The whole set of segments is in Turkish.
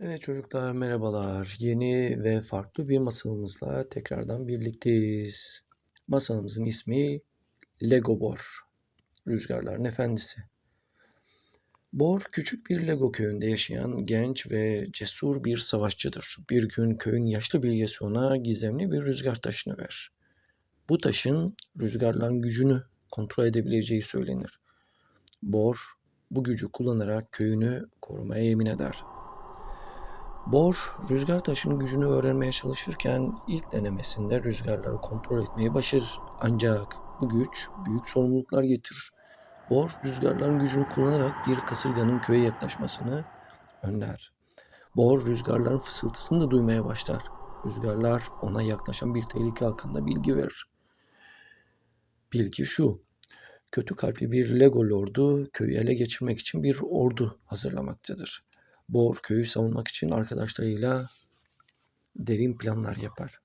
Evet çocuklar merhabalar. Yeni ve farklı bir masalımızla tekrardan birlikteyiz. Masalımızın ismi Lego Bor. Rüzgarların Efendisi. Bor küçük bir Lego köyünde yaşayan genç ve cesur bir savaşçıdır. Bir gün köyün yaşlı bilgesi ona gizemli bir rüzgar taşını ver. Bu taşın rüzgarların gücünü kontrol edebileceği söylenir. Bor bu gücü kullanarak köyünü korumaya yemin eder. Bor, rüzgar taşının gücünü öğrenmeye çalışırken ilk denemesinde rüzgarları kontrol etmeyi başarır. Ancak bu güç büyük sorumluluklar getirir. Bor, rüzgarların gücünü kullanarak bir kasırganın köye yaklaşmasını önler. Bor, rüzgarların fısıltısını da duymaya başlar. Rüzgarlar ona yaklaşan bir tehlike hakkında bilgi verir. Bilgi şu, kötü kalpli bir Lego lordu köyü ele geçirmek için bir ordu hazırlamaktadır. Bor köyü savunmak için arkadaşlarıyla derin planlar yapar.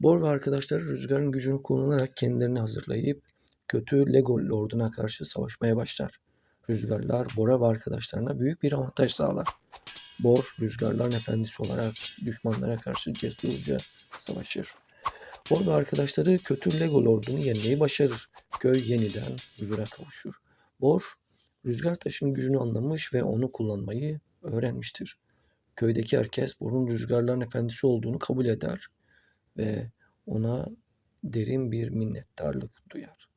Bor ve arkadaşları rüzgarın gücünü kullanarak kendilerini hazırlayıp kötü Lego lorduna karşı savaşmaya başlar. Rüzgarlar Bor'a ve arkadaşlarına büyük bir avantaj sağlar. Bor, rüzgarların efendisi olarak düşmanlara karşı cesurca savaşır. Bor ve arkadaşları kötü Lego lordunu yenmeyi başarır. Köy yeniden huzura kavuşur. Bor, rüzgar taşının gücünü anlamış ve onu kullanmayı öğrenmiştir. Köydeki herkes Bor'un rüzgarların efendisi olduğunu kabul eder ve ona derin bir minnettarlık duyar.